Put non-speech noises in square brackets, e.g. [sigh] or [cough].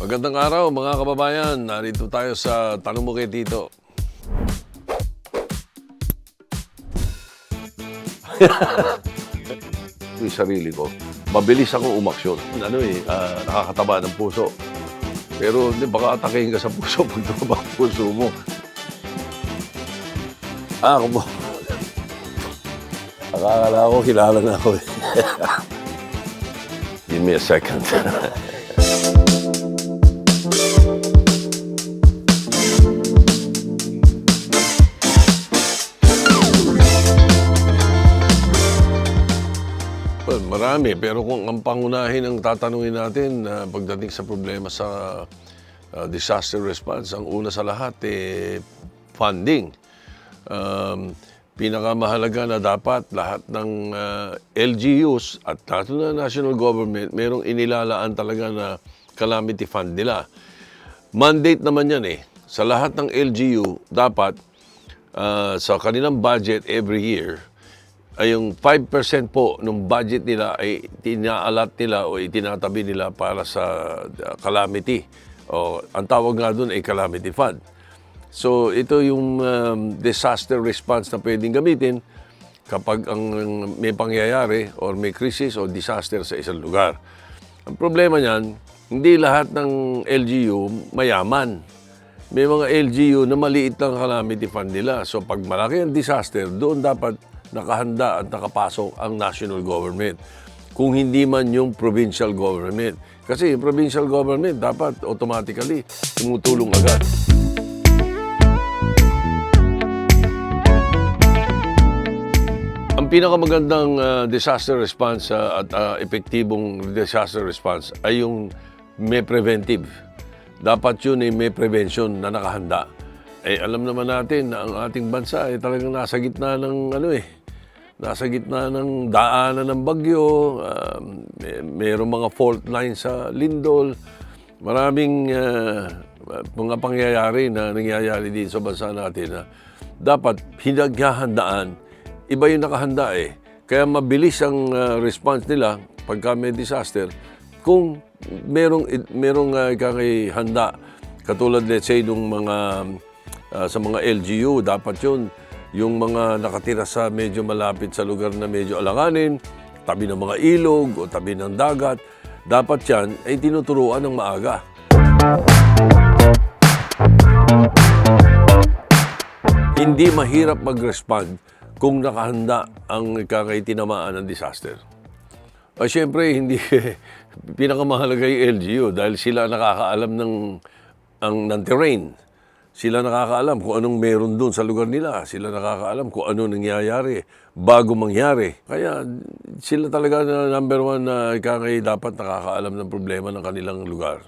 Magandang araw mga kababayan. Narito tayo sa Tanong Mo kay Tito. [laughs] yung sarili ko, mabilis akong umaksyon. Ano eh, ah, nakakataba ng puso. Pero hindi, baka atakehin ka sa puso pag tumaba ang puso mo. Ah, ako mo. Akala ko, kilala na ako eh. [laughs] Give me a second. [laughs] Well, marami. Pero kung ang pangunahin ang tatanungin natin na pagdating sa problema sa uh, disaster response, ang una sa lahat, eh, funding. Um, pinakamahalaga na dapat lahat ng uh, LGUs at lahat na national government, merong inilalaan talaga na calamity fund nila. Mandate naman yan eh. Sa lahat ng LGU, dapat uh, sa kanilang budget every year, ay yung 5% po ng budget nila ay tinaalat nila o itinatabi nila para sa uh, calamity. O, ang tawag nga doon ay calamity fund. So ito yung um, disaster response na pwedeng gamitin kapag ang may pangyayari or may crisis o disaster sa isang lugar. Ang problema niyan, hindi lahat ng LGU mayaman. May mga LGU na maliit lang calamity fund nila. So pag malaki ang disaster, doon dapat nakahanda at nakapasok ang national government. Kung hindi man yung provincial government. Kasi yung provincial government dapat automatically tumutulong agad. Ang pinakamagandang ah, disaster response ah, at ah, epektibong disaster response ay yung may preventive. Dapat yun ay may prevention na nakahanda. Eh alam naman natin na ang ating bansa ay talagang nasa gitna ng ano eh, nasa gitna ng daanan ng bagyo, ah, may, mayroong mga fault lines sa lindol, maraming ah, mga pangyayari na nangyayari dito sa bansa natin na dapat pinaghahandaan iba yung nakahanda eh. Kaya mabilis ang uh, response nila pagka may disaster. Kung merong merong uh, kakay handa katulad let's say nung mga uh, sa mga LGU dapat yun yung mga nakatira sa medyo malapit sa lugar na medyo alanganin tabi ng mga ilog o tabi ng dagat dapat yan ay tinuturuan ng maaga hindi mahirap mag-respond kung nakahanda ang kakaitinamaan ng disaster. Ay, siyempre, hindi [laughs] pinakamahalaga yung LGU dahil sila nakakaalam ng, ang, ng terrain. Sila nakakaalam kung anong meron doon sa lugar nila. Sila nakakaalam kung ano nangyayari bago mangyari. Kaya sila talaga na number one na kakay dapat nakakaalam ng problema ng kanilang lugar.